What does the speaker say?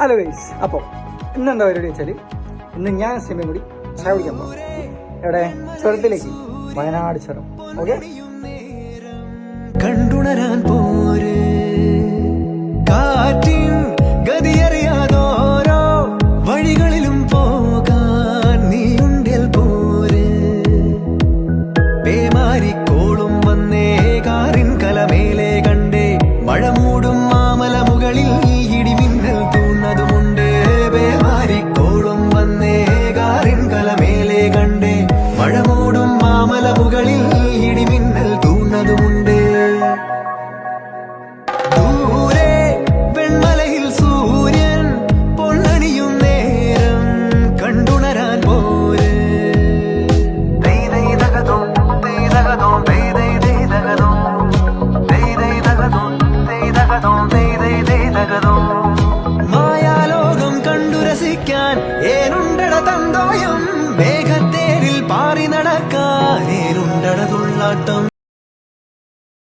Hello guys അപ്പോൾ ഇന്നെന്താ പരിപാടി വെച്ചാൽ ഇന്ന് ഞാൻ സിനിമയും കൂടി ചായ കുടിക്കാൻ പോകും എവിടെ? ചുരത്തിലേക്ക് വയനാട് ചുരം. ഓക്കെ കണ്ടുണരാൻ വഴികളിലും പോകാൻ വന്നേ കണ്ടേ മാമല മുകളിൽ മഴ മൂടും മാമല മുകളിൽ ഇടിമിന്നൽ തൂണതുമുണ്ട്. ദൂരെ സൂര്യൻ നേരം മായാലോകം കണ്ടുരസിക്കാൻ ഏനുണ്ടട തന്തോയം. മേഘത്തേരിൽ